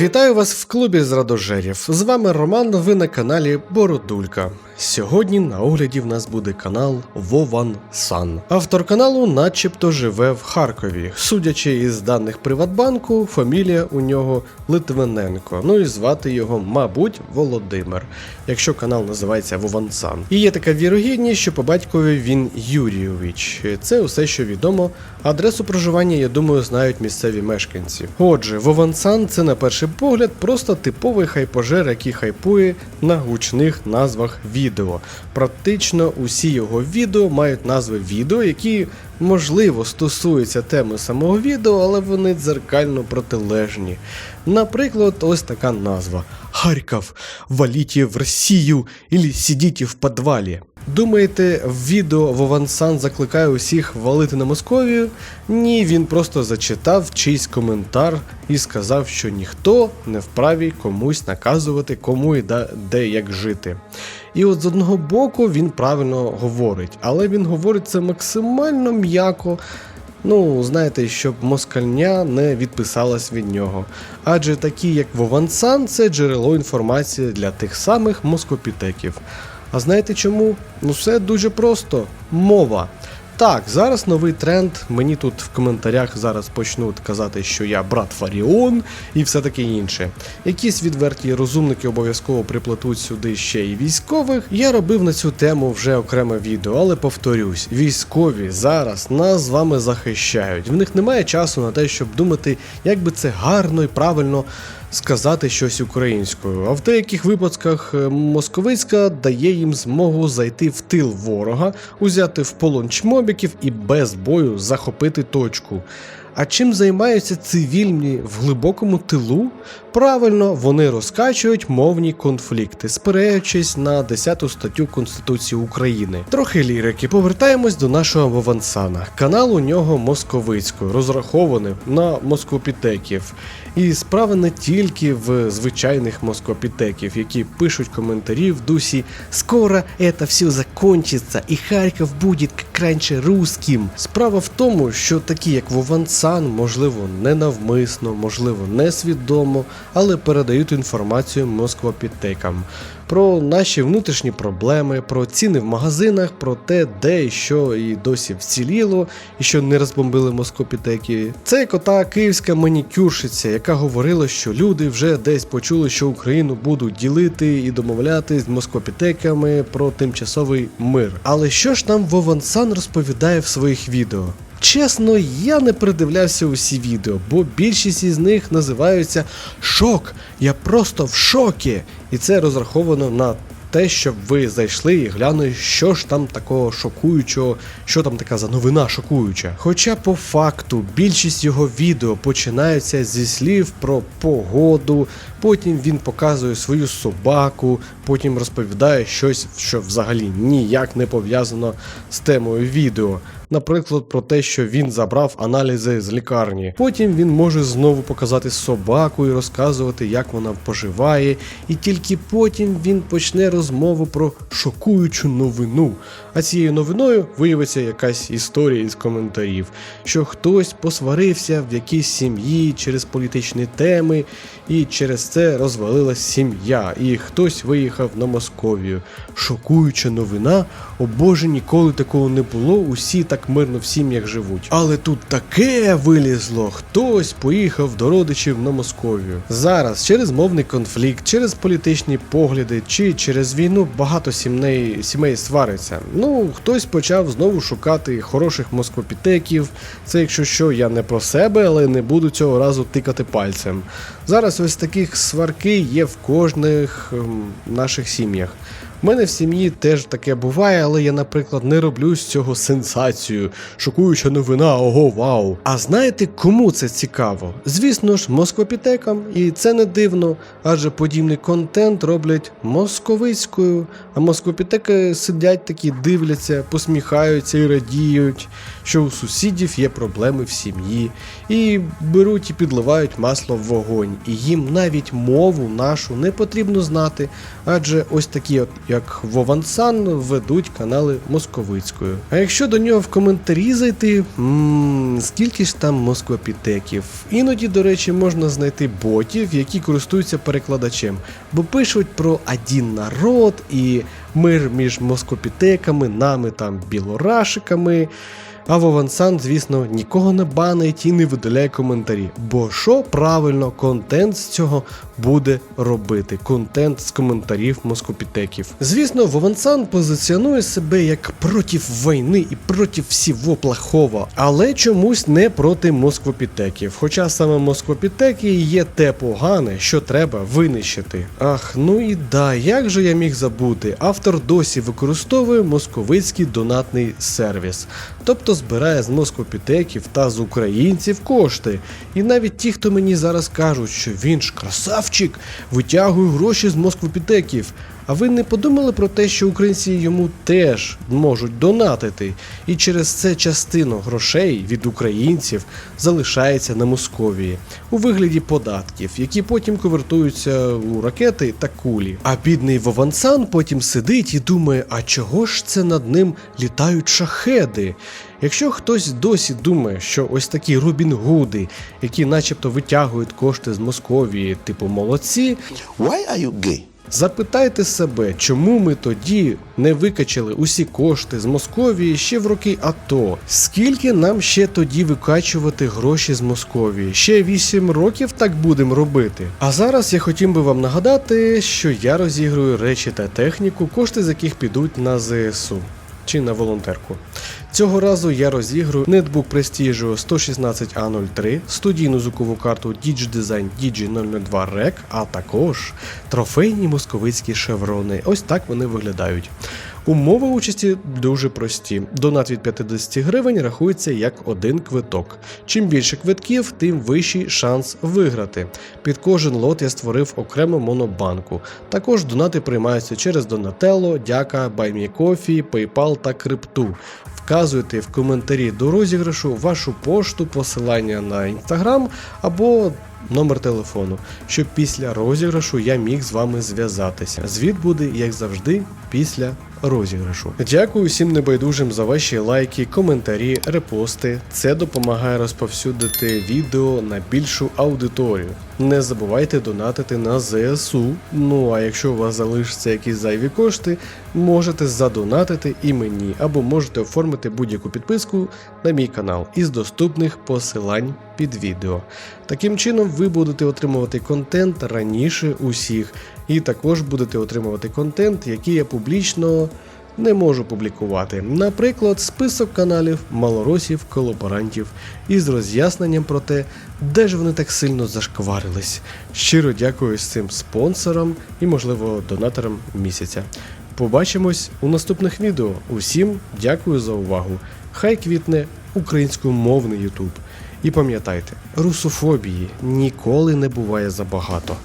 Вітаю вас в клубі зрадожерів. З вами Роман. Ви на каналі Бородулька. Сьогодні на огляді в нас буде канал Вован Сан. Автор каналу, начебто, живе в Харкові. Судячи із даних Приватбанку, фамілія у нього Литвиненко. Ну і звати його, мабуть, Володимир, якщо канал називається Вован Сан. І є така вірогідність, що по батькові він Юрійович. Це усе, що відомо. Адресу проживання, я думаю, знають місцеві мешканці. Отже, Вован Сан це на перший погляд просто типовий хайпожер, який хайпує на гучних назвах відео. Практично усі його відео мають назви відео, які можливо стосуються теми самого відео, але вони дзеркально протилежні. Наприклад, ось така назва: Харків, валіть в Росію или сидіть в підвалі. Думаєте, в відео Вовансан закликає усіх валити на Московію? Ні, він просто зачитав чийсь коментар і сказав, що ніхто не вправі комусь наказувати, кому і де як жити. І от з одного боку він правильно говорить, але він говорить це максимально м'яко. Ну, знаєте, щоб москальня не відписалась від нього. Адже такі, як Вовансан, це джерело інформації для тих самих москопітеків. А знаєте чому? Ну все дуже просто. Мова. Так, зараз новий тренд. Мені тут в коментарях зараз почнуть казати, що я брат Фаріон і все таке інше. Якісь відверті розумники обов'язково приплетуть сюди ще й військових. Я робив на цю тему вже окреме відео, але повторюсь, військові зараз нас з вами захищають. В них немає часу на те, щоб думати, як би це гарно і правильно сказати щось українською. А в деяких випадках е, московицька дає їм змогу зайти в тил ворога, узяти в полон чмобіків і без бою захопити точку. А чим займаються цивільні в глибокому тилу? Правильно, вони розкачують мовні конфлікти, спираючись на 10 статтю Конституції України. Трохи лірики. Повертаємось до нашого Вовансана. Канал у нього московицькою, розрахований на москопітеків. І справа не тільки в звичайних москопітеків, які пишуть коментарі в дусі «Скоро это все закончится, і Харків буде як раніше русським». Справа в тому, що такі, як Вовансан, можливо, ненавмисно, можливо, несвідомо, але передають інформацію москвопітекам про наші внутрішні проблеми, про ціни в магазинах, про те, де і що і досі вціліло, і що не розбомбили москопітеки. Це як ота київська манікюрщиця, яка говорила, що люди вже десь почули, що Україну будуть ділити і домовлятись з москопітеками про тимчасовий мир. Але що ж нам Вовансан розповідає в своїх відео? Чесно, я не придивлявся усі відео, бо більшість із них називаються Шок. Я просто в шокі. І це розраховано на те, щоб ви зайшли і глянули, що ж там такого шокуючого, що там така за новина шокуюча. Хоча по факту більшість його відео починаються зі слів про погоду, потім він показує свою собаку, потім розповідає щось, що взагалі ніяк не пов'язано з темою відео. Наприклад, про те, що він забрав аналізи з лікарні. Потім він може знову показати собаку і розказувати, як вона поживає, і тільки потім він почне розмову про шокуючу новину. А цією новиною виявиться якась історія із коментарів, що хтось посварився в якійсь сім'ї через політичні теми, і через це розвалилась сім'я, і хтось виїхав на Московію. Шокуюча новина, о Боже, ніколи такого не було, усі так мирно в сім'ях живуть. Але тут таке вилізло, хтось поїхав до родичів на Московію. Зараз через мовний конфлікт, через політичні погляди чи через війну багато сімей, сімей свариться. Ну, хтось почав знову шукати хороших москопітеків. Це якщо що, я не про себе, але не буду цього разу тикати пальцем. Зараз ось таких сварки є в кожних ем, наших сім'ях. У мене в сім'ї теж таке буває, але я, наприклад, не роблю з цього сенсацію. Шокуюча новина, ого, вау. А знаєте, кому це цікаво? Звісно ж, москвопітекам, і це не дивно, адже подібний контент роблять московицькою, а москвопітеки сидять такі, дивляться, посміхаються і радіють, що у сусідів є проблеми в сім'ї, і беруть і підливають масло в вогонь. І їм навіть мову нашу не потрібно знати, адже ось такі, от, як Вовансан ведуть канали московицькою. А якщо до нього в коментарі зайти, м скільки ж там москвопітеків? Іноді, до речі, можна знайти ботів, які користуються перекладачем, бо пишуть про один народ і мир між москопітеками, нами там білорашиками. А Вовансан, звісно, нікого не банить і не видаляє коментарі. Бо що правильно, контент з цього буде робити? Контент з коментарів москопітеків. Звісно, Вовансан позиціонує себе як проти війни і проти всього плохого, але чомусь не проти москвопітеків. Хоча саме москвопітеки є те погане, що треба винищити. Ах, ну і да, як же я міг забути? Автор досі використовує московицький донатний сервіс, тобто збирає з москвопітеків та з українців кошти. І навіть ті, хто мені зараз кажуть, що він ж красавчик, витягує гроші з москвопітеків. А ви не подумали про те, що українці йому теж можуть донатити, і через це частину грошей від українців залишається на Московії у вигляді податків, які потім конвертуються у ракети та кулі. А бідний Вовансан потім сидить і думає, а чого ж це над ним літають шахеди? Якщо хтось досі думає, що ось такі Рубін Гуди, які начебто витягують кошти з Московії, типу молодці, Why are you gay? Запитайте себе, чому ми тоді не викачали усі кошти з Московії ще в роки АТО? Скільки нам ще тоді викачувати гроші з Московії? Ще 8 років так будемо робити. А зараз я хотів би вам нагадати, що я розігрую речі та техніку, кошти з яких підуть на ЗСУ. Чи на волонтерку. Цього разу я розіграю нетбук Prestige 116A03, студійну звукову карту DigiDesign Digi002 Rec, а також трофейні московицькі шеврони. Ось так вони виглядають. Умови участі дуже прості. Донат від 50 гривень рахується як один квиток. Чим більше квитків, тим вищий шанс виграти. Під кожен лот я створив окрему монобанку. Також донати приймаються через Donatello, Дяка, BuyMeCoffee, PayPal та Крипту. Вказуйте в коментарі до розіграшу вашу пошту, посилання на інстаграм або номер телефону, щоб після розіграшу я міг з вами зв'язатися. Звіт буде, як завжди, після розіграшу. Дякую всім небайдужим за ваші лайки, коментарі, репости. Це допомагає розповсюдити відео на більшу аудиторію. Не забувайте донатити на ЗСУ. Ну а якщо у вас залишаться якісь зайві кошти, можете задонатити і мені, або можете оформити будь-яку підписку на мій канал із доступних посилань під відео. Таким чином, ви будете отримувати контент раніше усіх, і також будете отримувати контент, який я публічно не можу публікувати. Наприклад, список каналів малоросів, колаборантів із роз'ясненням про те, де ж вони так сильно зашкварились. Щиро дякую цим спонсорам і, можливо, донаторам місяця. Побачимось у наступних відео. Усім дякую за увагу. Хай квітне українськомовний Ютуб. І пам'ятайте, русофобії ніколи не буває забагато.